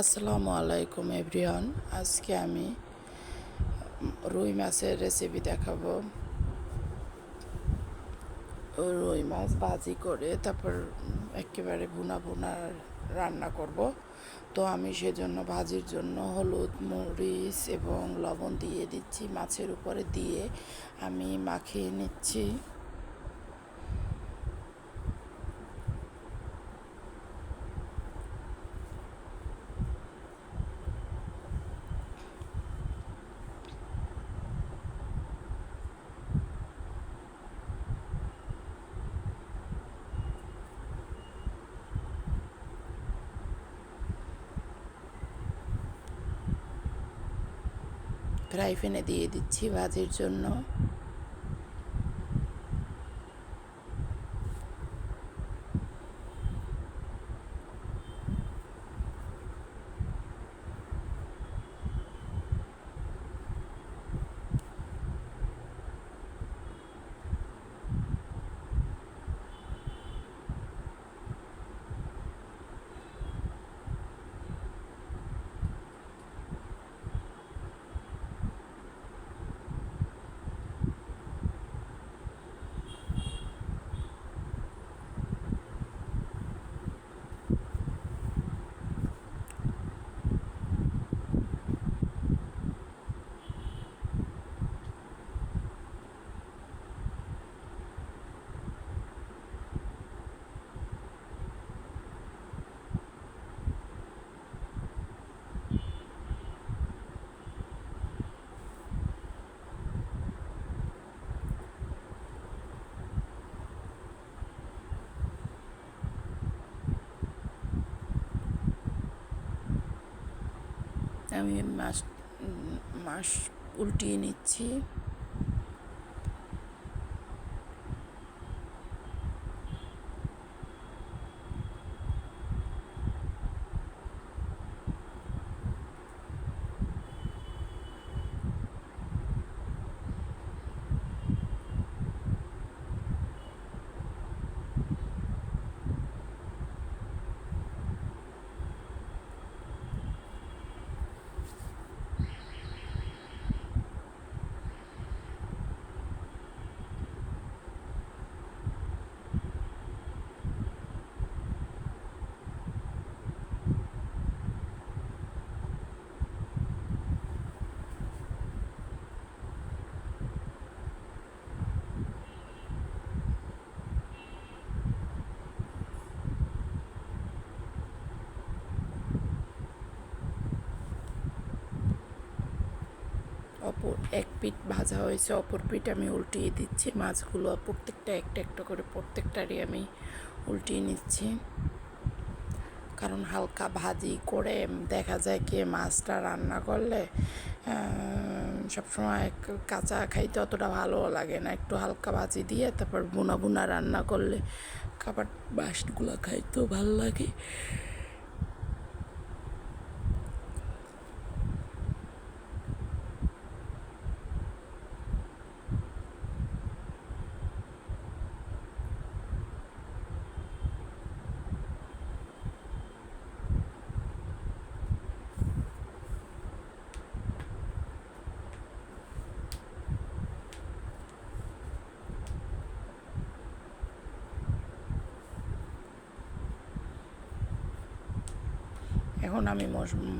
আসসালামু আলাইকুম এভরিওয়ান। আজকে আমি রুই মাছের রেসিপি দেখাবো। রুই মাছ ভাজি করে তারপর একেবারে বুনা বুনা রান্না করব। তো আমি সেজন্য ভাজির জন্য হলুদ, মরিচ এবং লবণ দিয়ে দিচ্ছি। মাছের উপরে দিয়ে আমি মাখিয়ে নিচ্ছি। ফ্রাই প্যানে দিয়ে দিচ্ছি ভাজির জন্য। আমি মাছ মাছ উল্টিয়ে নিচ্ছি অপর এক পিঠ ভাজা হয়েছে, অপর পিঠ আমি উল্টিয়ে দিচ্ছি। মাছগুলো প্রত্যেকটা একটা একটা করে, প্রত্যেকটারই আমি উল্টিয়ে নিচ্ছি। কারণ হালকা ভাজি করে দেখা যায় কি মাছটা রান্না করলে সবসময় কাঁচা খাইতে অতটা ভালো লাগে না। একটু হালকা ভাজি দিয়ে তারপর বুনা বুনা রান্না করলে খাবার বাসগুলো খাইতেও ভালো লাগে। এখন আমি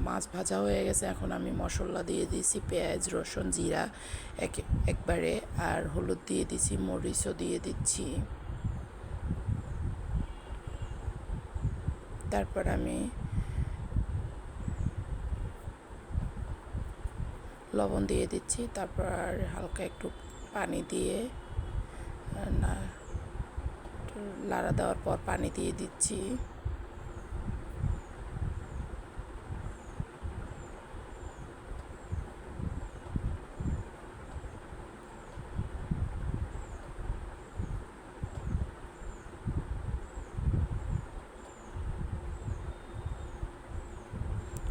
মাছ ভাজা হয়ে গেছে, এখন আমি মশলা দিয়ে দিয়েছি, পেঁয়াজ, রসুন, জিরা, এক একবারে, আর হলুদ দিয়ে দিছি মরিচও দিয়ে দিচ্ছি। তারপর আমি লবণ দিয়ে দিচ্ছি, তারপর হালকা একটু পানি দিয়ে, না লাড়া দেওয়ার পর পানি দিয়ে দিচ্ছি।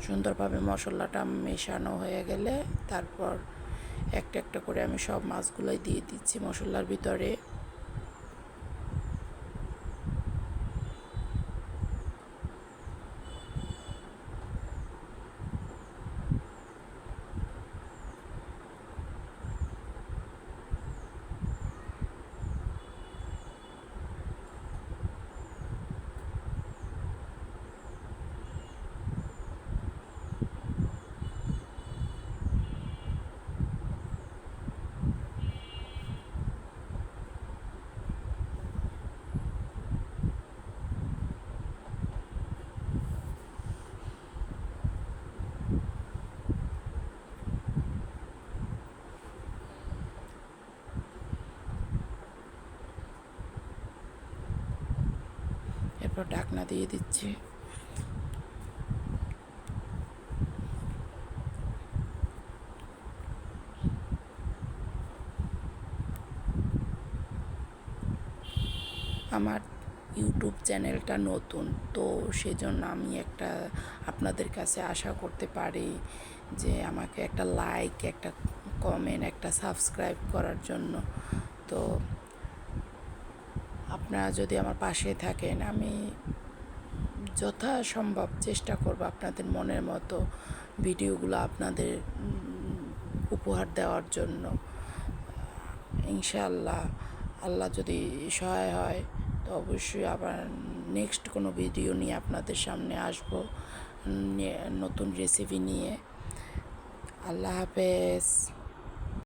সুন্দরভাবে মশলাটা মেশানো হয়ে গেলে তারপর একটা একটা করে আমি সব মাছগুলোই দিয়ে দিচ্ছি মশলার ভিতরে। তারপর ডাকনা দিয়ে দিচ্ছি। আমার ইউটিউব চ্যানেলটা নতুন, তো সেজন্য আমি একটা আপনাদের কাছে আশা করতে পারি যে আমাকে একটা লাইক একটা কমেন্ট একটা সাবস্ক্রাইব করার জন্য। তো আপনারা যদি আমার পাশে থাকেন, আমি যথাসম্ভব চেষ্টা করব আপনাদের মনের মতো ভিডিওগুলো আপনাদের উপহার দেওয়ার জন্য। ইনশাআল্লাহ, আল্লাহ যদি সহায় হয়, তো অবশ্যই আবার নেক্সট কোনো ভিডিও নিয়ে আপনাদের সামনে আসব নতুন রেসিপি নিয়ে। আল্লাহ হাফেজ।